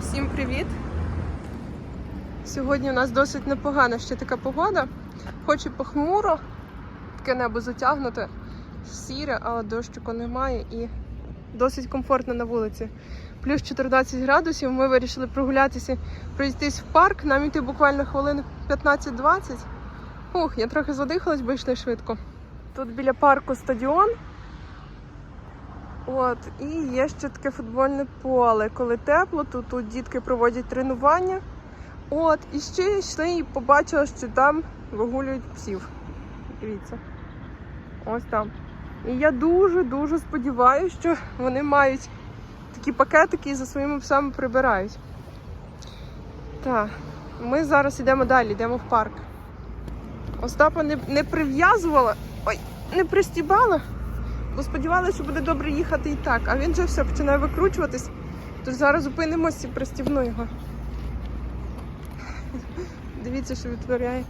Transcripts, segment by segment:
Всім привіт! Сьогодні у нас досить непогана ще така погода. Хоч і похмуро, таке небо затягнуте, сіре, але дощику немає і досить комфортно на вулиці. Плюс 14 градусів. Ми вирішили прогулятися, пройтись в парк. Нам йти буквально хвилин 15-20. Ух, я трохи задихалась, бо йшли швидко. Тут біля парку стадіон. От, і є ще таке футбольне поле. Коли тепло, то тут дітки проводять тренування. От, і ще йшли і побачила, що там вигулюють псів. Дивіться. Ось там. І я дуже-дуже сподіваюся, що вони мають такі пакетики і за своїми псами прибирають. Так, ми зараз йдемо далі, йдемо в парк. Остапа не, не прив'язувала, ой, не пристібала, бо сподівалася, що буде добре їхати і так. А він вже все починає викручуватись. Тож зараз зупинимось і пристібну його. Дивіться, що відтворяє.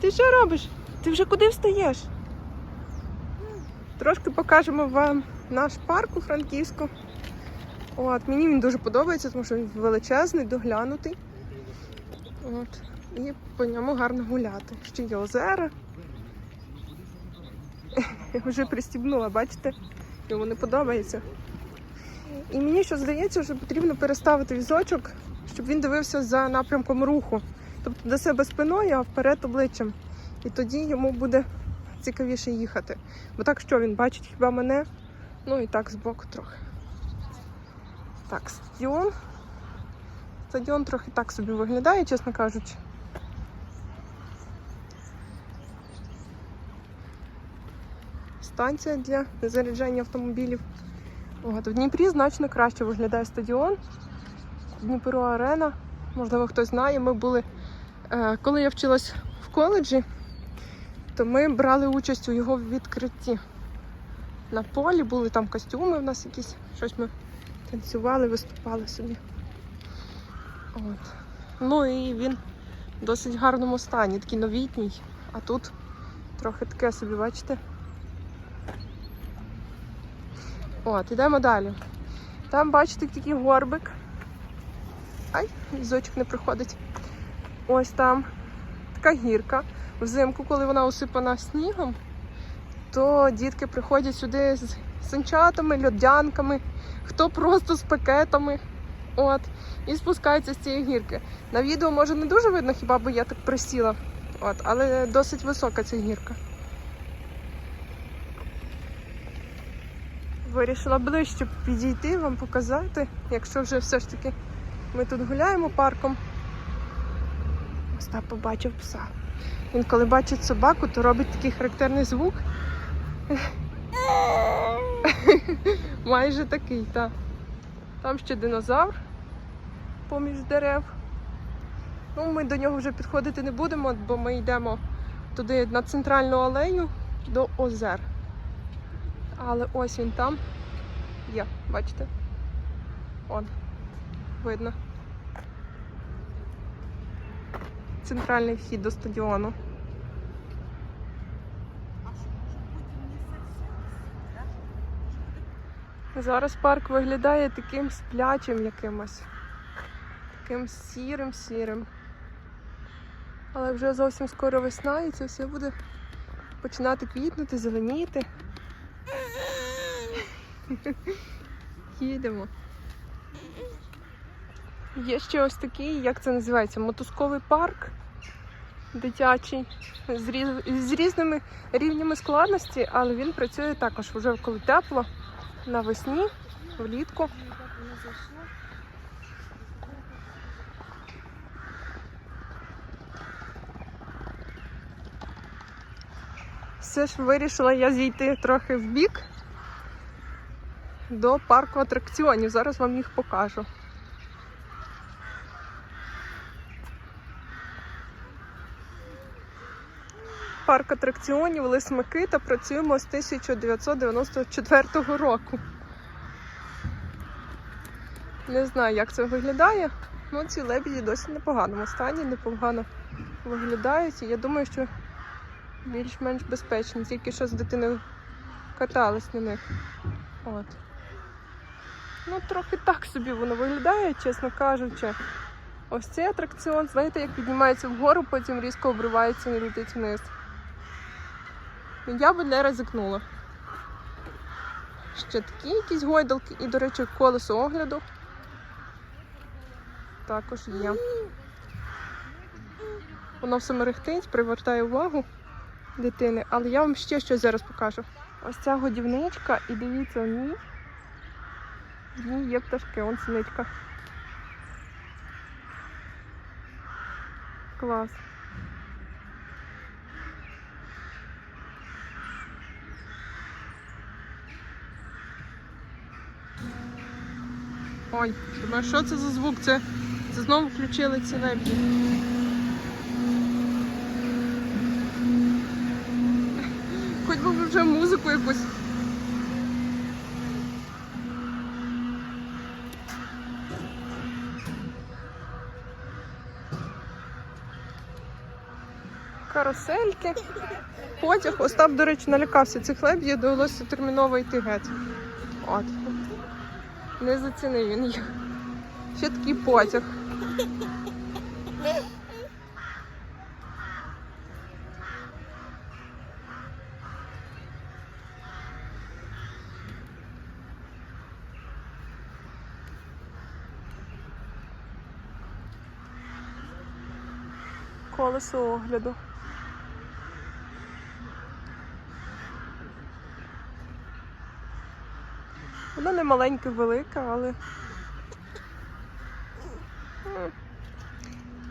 Ти що робиш? Ти вже куди встаєш? Трошки покажемо вам наш парк у Франківську. От, мені він дуже подобається, тому що він величезний, доглянутий. От. І по ньому гарно гуляти. Ще є озера. Я вже пристібнула, бачите? Йому не подобається. І мені що здається, що потрібно переставити візочок, щоб він дивився за напрямком руху. Тобто до себе спиною, а вперед обличчям. І тоді йому буде цікавіше їхати. Бо так що він бачить хіба мене? Ну і так збоку трохи. Так, стадіон. Стадіон трохи так собі виглядає, чесно кажучи. Станція для заряджання автомобілів. От, в Дніпрі значно краще виглядає стадіон. Дніпро Арена. Можливо, хтось знає. Ми були, е, коли я вчилась в коледжі, то ми брали участь у його відкритті. На полі були там костюми в нас якісь, щось ми танцювали, виступали собі. От. Ну і він в досить гарному стані, такий новітній, а тут трохи таке собі, бачите? От, ідемо далі. Там, бачите, такий горбик. Ай, візочок не проходить. Ось там така гірка. Взимку, коли вона усипана снігом, то дітки приходять сюди з санчатами, льодянками, хто просто з пакетами. От, і спускаються з цієї гірки. На відео може не дуже видно, хіба бо я так присіла. От, але досить висока ця гірка. Вирішила ближче підійти, вам показати, якщо вже все ж таки ми тут гуляємо парком. Остап побачив пса. Він коли бачить собаку, то робить такий характерний звук. Майже такий, так. Там ще динозавр поміж дерев. Ну, ми до нього вже підходити не будемо, бо ми йдемо туди на центральну алею до озер. Але ось він там є, бачите? Он, видно. Центральний вхід до стадіону. Зараз парк виглядає таким сплячим якимось. Таким сірим-сірим. Але вже зовсім скоро весна і це все буде починати квітнути, зеленіти. Їдемо. Є ще ось такий, як це називається, мотузковий парк дитячий з, різ... з різними рівнями складності, але він працює також вже коли тепло, навесні, влітку. Все ж вирішила я зійти трохи в бік до парку атракціонів. Зараз вам їх покажу. Парк атракціонів Лис Микита працюємо з 1994 року. Не знаю, як це виглядає. Ну, ці лебіді досі в непоганому стані, непогано виглядають. І я думаю, що більш-менш безпечні, тільки що з дитиною катались на них. От. Ну, трохи так собі воно виглядає, чесно кажучи. Ось цей атракціон, знаєте, як піднімається вгору, потім різко обривається і летить вниз. Я би не ризикнула. Ще такі якісь гойдалки і, до речі, колесо огляду. Також є. Воно все мерехтить, привертає увагу дитини, але я вам ще щось зараз покажу. Ось ця годівничка, і дивіться, в ній, ній є пташки, он синичка. Клас. Ой, думаю, що це за звук? Це, це знову включили ці лебді. Хоч би вже музику якусь. Карусельки. Потяг. Остап, до речі, налякався цих лебідів, довелося терміново йти геть. От. Не зацінив він їх. Ще такий потяг. Колесо огляду. Воно не маленьке, велике, але.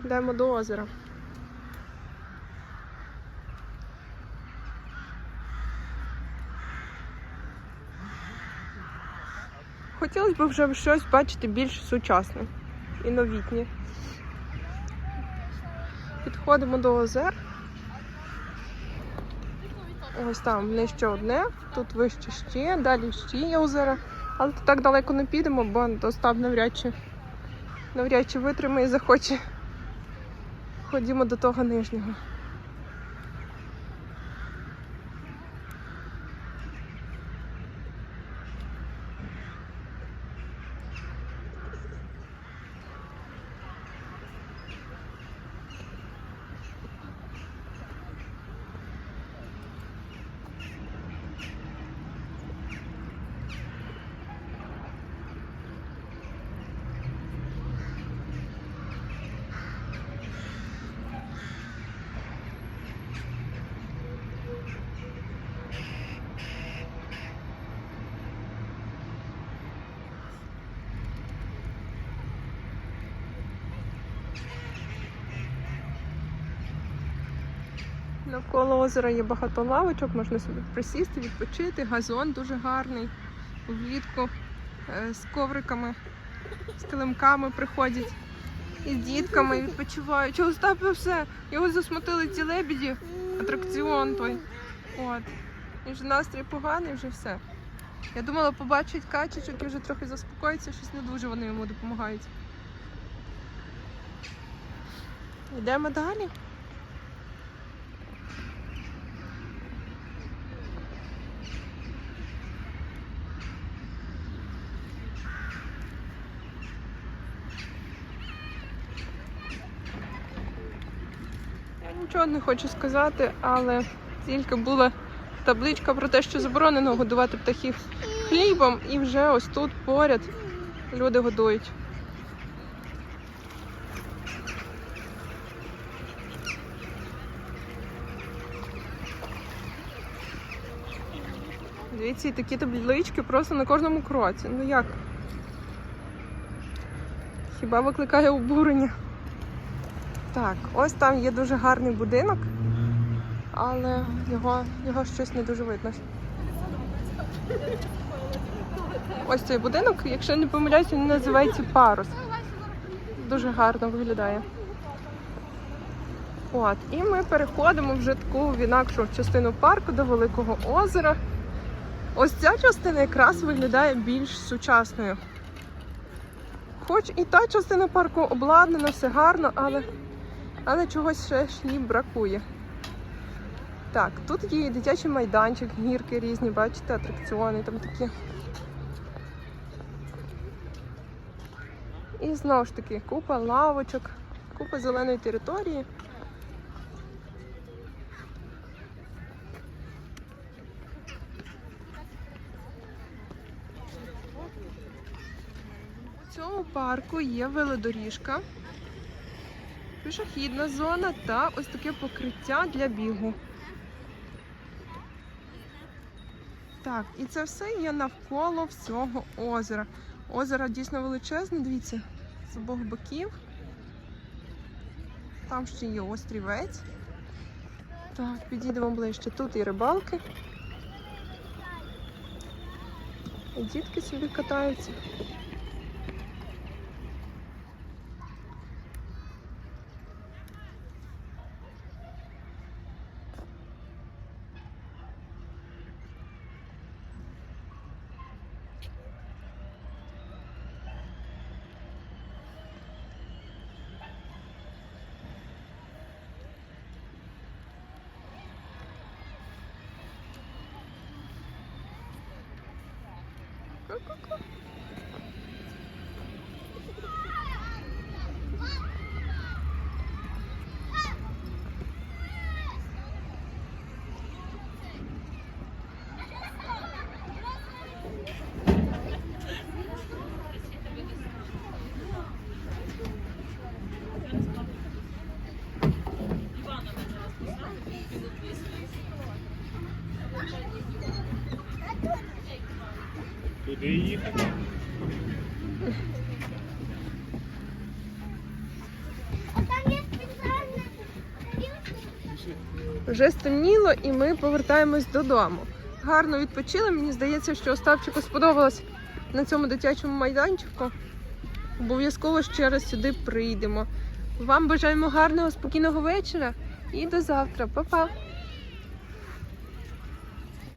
Йдемо до озера. Хотілося б вже щось бачити більш сучасне і новітнє. Підходимо до озер. Ось там нижче одне, тут вище ще, далі ще є озера. Але так далеко не підемо, бо достав навряд чи навряд чи витримає і захоче. Ходімо до того нижнього. Навколо озера є багато лавочок, можна собі присісти, відпочити. Газон дуже гарний. Влітку е, з ковриками, з килимками приходять. І з дітками відпочивають. Чого Остапа все? Його засмутили ці лебіді, атракціон той. От. І вже настрій поганий, вже все. Я думала, побачить качечок і вже трохи заспокоїться, щось не дуже вони йому допомагають. Йдемо далі. Нічого не хочу сказати, але тільки була табличка про те, що заборонено годувати птахів хлібом, і вже ось тут поряд люди годують. Дивіться, і такі таблички просто на кожному кроці. Ну як? Хіба викликає обурення? Так, ось там є дуже гарний будинок, але його, його щось не дуже видно. Ось цей будинок, якщо не помиляюся, він називається Парус. Дуже гарно виглядає. От, і ми переходимо вже таку в інакшу частину парку до Великого озера. Ось ця частина якраз виглядає більш сучасною. Хоч і та частина парку обладнана, все гарно, але але чогось ще ж їй бракує. Так, тут є дитячий майданчик, гірки різні, бачите, атракціони там такі. І знову ж таки купа лавочок, купа зеленої території. У цьому парку є велодоріжка, пішохідна зона та ось таке покриття для бігу. Так, і це все є навколо всього озера. Озеро дійсно величезне, дивіться, з обох боків. Там ще є острівець. Так, підійдемо ближче. Тут і рибалки. І дітки собі катаються. Ку-ку-ку. Туди Вже стемніло і ми повертаємось додому. Гарно відпочили. Мені здається, що Оставчику сподобалось на цьому дитячому майданчику. Обов'язково ще раз сюди прийдемо. Вам бажаємо гарного, спокійного вечора і до завтра. Па-па!